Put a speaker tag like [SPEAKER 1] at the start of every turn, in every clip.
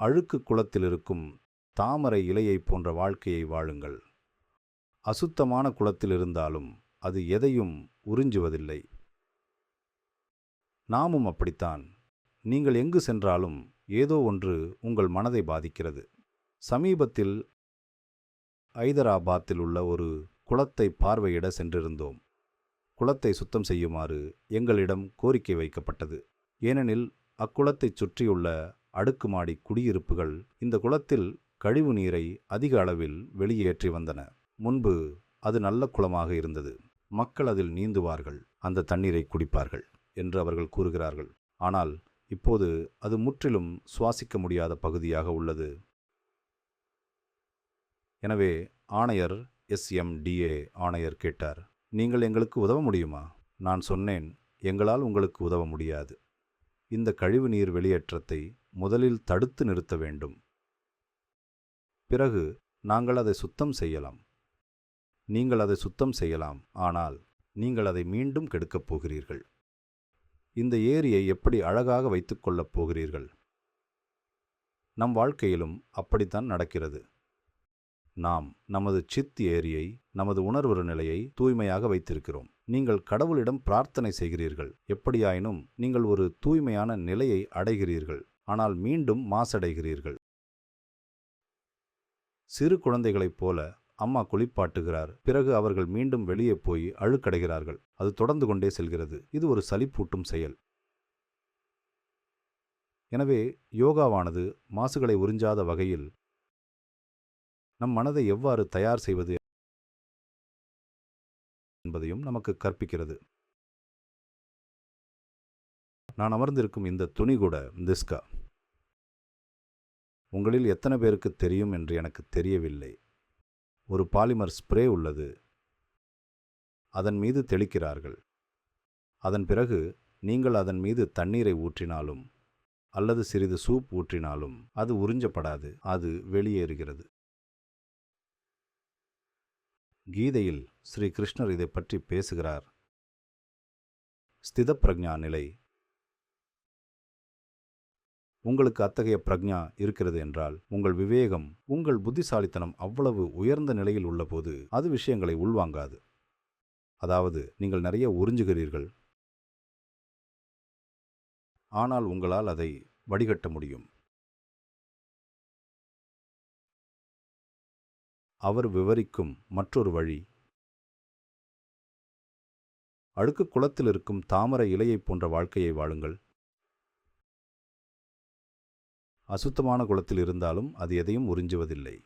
[SPEAKER 1] அழுக்கு குளத்தில் இருக்கும் தாமரை இலையைப் போன்ற வாழ்க்கையை வாழுங்கள். அசுத்தமான குளத்தில் இருந்தாலும் அது எதையும் உறிஞ்சுவதில்லை. நாமும் அப்படித்தான். நீங்கள் எங்கு சென்றாலும் ஏதோ ஒன்று உங்கள் மனதை பாதிக்கிறது. சமீபத்தில் ஐதராபாத்தில் உள்ள ஒரு குளத்தை பார்வையிட சென்றிருந்தோம். குளத்தை சுத்தம் செய்யுமாறு எங்களிடம் கோரிக்கை வைக்கப்பட்டது. ஏனெனில் அக்குளத்தைச் சுற்றியுள்ள அடுக்குமாடி குடியிருப்புகள் இந்த குளத்தில் கழிவு நீரை அதிக அளவில் வெளியேற்றி வந்தன. முன்பு அது நல்ல குளமாக இருந்தது. மக்கள் அதில் நீந்துவார்கள் அந்த தண்ணீரை குடிப்பார்கள் என்று அவர்கள் கூறுகிறார்கள். ஆனால் இப்போது அது முற்றிலும் சுவாசிக்க முடியாத பகுதியாக உள்ளது. எனவே ஆணையர் எஸ்எம்டிஏ ஆணையர் கேட்டார் நீங்கள் எங்களுக்கு உதவ முடியுமா? நான் சொன்னேன் எங்களால் உங்களுக்கு உதவ முடியாது. இந்த கழிவுநீர் வெளியேற்றத்தை முதலில் தடுத்து நிறுத்த வேண்டும். பிறகு நாங்கள் அதை சுத்தம் செய்யலாம். நீங்கள் அதை சுத்தம் செய்யலாம் ஆனால் நீங்கள் அதை மீண்டும் கெடுக்கப் போகிறீர்கள். இந்த ஏரியை எப்படி அழகாக வைத்துக்கொள்ளப் போகிறீர்கள்? நம் வாழ்க்கையிலும் அப்படித்தான் நடக்கிறது. நாம் நமது சித் ஏரியை நமது உணர்வு நிலையை தூய்மையாக வைத்திருக்கிறோம். நீங்கள் கடவுளிடம் பிரார்த்தனை செய்கிறீர்கள். எப்படியாயினும் நீங்கள் ஒரு தூய்மையான நிலையை அடைகிறீர்கள். ஆனால் மீண்டும் மாசடைகிறீர்கள். சிறு குழந்தைகளைப் போல அம்மா குளிப்பாட்டுகிறார். பிறகு அவர்கள் மீண்டும் வெளியே போய் அழுக்கடைகிறார்கள். அது தொடர்ந்து கொண்டே செல்கிறது. இது ஒரு சலிப்பூட்டும் செயல். எனவே யோகாவானது மாசுகளை உறிஞ்சாத வகையில் நம் மனதை எவ்வாறு தயார் செய்வது என்பதையும் நமக்கு கற்பிக்கிறது. நான் அமர்ந்திருக்கும் இந்த துணி கூட திஸ்கா. உங்களில் எத்தனை பேருக்கு தெரியும் என்று எனக்கு தெரியவில்லை. ஒரு பாலிமர் ஸ்ப்ரே உள்ளது. அதன் மீது தெளிக்கிறார்கள். அதன் பிறகு நீங்கள் அதன் மீது தண்ணீரை ஊற்றினாலும் அல்லது சிறிது சூப் ஊற்றினாலும் அது உறிஞ்சப்படாது அது வெளியேறுகிறது. கீதையில் ஸ்ரீ கிருஷ்ணர் இதை பற்றி பேசுகிறார். ஸ்தித பிரக்ஞா நிலை. உங்களுக்கு அத்தகைய பிரக்ஞா இருக்கிறது என்றால் உங்கள் விவேகம் உங்கள் புத்திசாலித்தனம் அவ்வளவு உயர்ந்த நிலையில் உள்ளபோது அது விஷயங்களை உள்வாங்காது. அதாவது நீங்கள் நிறைய உறிஞ்சுகிறீர்கள். ஆனால் உங்களால் அதை வடிகட்ட முடியும். அவர் விவரிக்கும் மற்றொரு வழி. அழுக்கு குளத்தில் இருக்கும் தாமரை இலையைப் போன்ற வாழ்க்கையை வாழுங்கள். அசுத்தமான குளத்தில் இருந்தாலும் அது எதையும் உறிஞ்சுவதில்லை.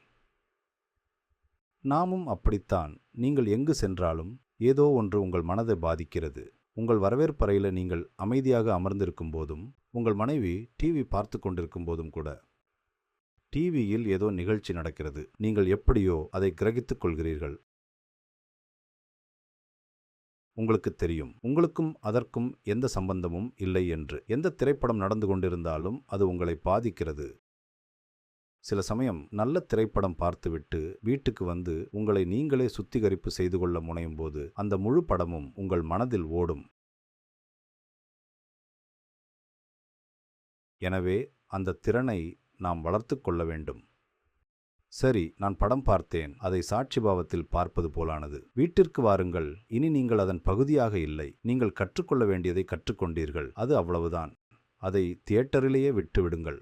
[SPEAKER 1] நாமும் அப்படித்தான். நீங்கள் எங்கு சென்றாலும் ஏதோ ஒன்று உங்கள் மனதை பாதிக்கிறது. உங்கள் வரவேற்பறையில் நீங்கள் அமைதியாக அமர்ந்திருக்கும் போதும் உங்கள் மனைவி டிவி பார்த்து கொண்டிருக்கும் போதும் கூட டிவியில் ஏதோ நிகழ்ச்சி நடக்கிறது. நீங்கள் எப்படியோ அதை கிரகித்துக் கொள்கிறீர்கள். உங்களுக்கு தெரியும். உங்களுக்கும் அதற்கும் எந்த சம்பந்தமும் இல்லை என்று. எந்த திரைப்படம் நடந்து கொண்டிருந்தாலும் அது உங்களை பாதிக்கிறது. சில சமயம் நல்ல திரைப்படம் பார்த்துவிட்டு வீட்டுக்கு வந்து உங்களை நீங்களே சுத்திகரிப்பு செய்து கொள்ள முனையும் போது அந்த முழு படமும் உங்கள் மனதில் ஓடும். எனவே அந்த திறனை நாம் வளர்த்து கொள்ள வேண்டும். சரி நான் படம் பார்த்தேன். அதை சாட்சி பாவத்தில் பார்ப்பது போலானது. வீட்டிற்கு வாருங்கள். இனி நீங்கள் அதன் பகுதியாக இல்லை. நீங்கள் கற்றுக்கொள்ள வேண்டியதை கற்றுக்கொண்டீர்கள். அது அவ்வளவுதான். அதை தியேட்டரிலேயே விட்டுவிடுங்கள்.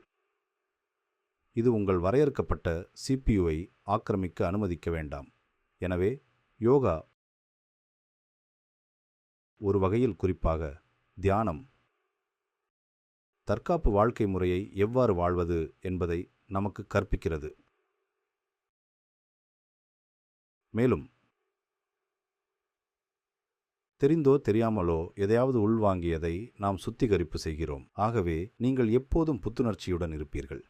[SPEAKER 1] இது உங்கள் வரையறுக்கப்பட்ட சிபியுவை ஆக்கிரமிக்க அனுமதிக்க வேண்டாம். எனவே யோகா ஒரு வகையில் குறிப்பாக தியானம் தற்காப்பு வாழ்க்கை முறையை எவ்வாறு வாழ்வது என்பதை நமக்கு கற்பிக்கிறது. மேலும் தெரிந்தோ தெரியாமலோ எதையாவது உள்வாங்கியதை நாம் சுத்திகரிப்பு செய்கிறோம். ஆகவே நீங்கள் எப்போதும் புத்துணர்ச்சியுடன் இருப்பீர்கள்.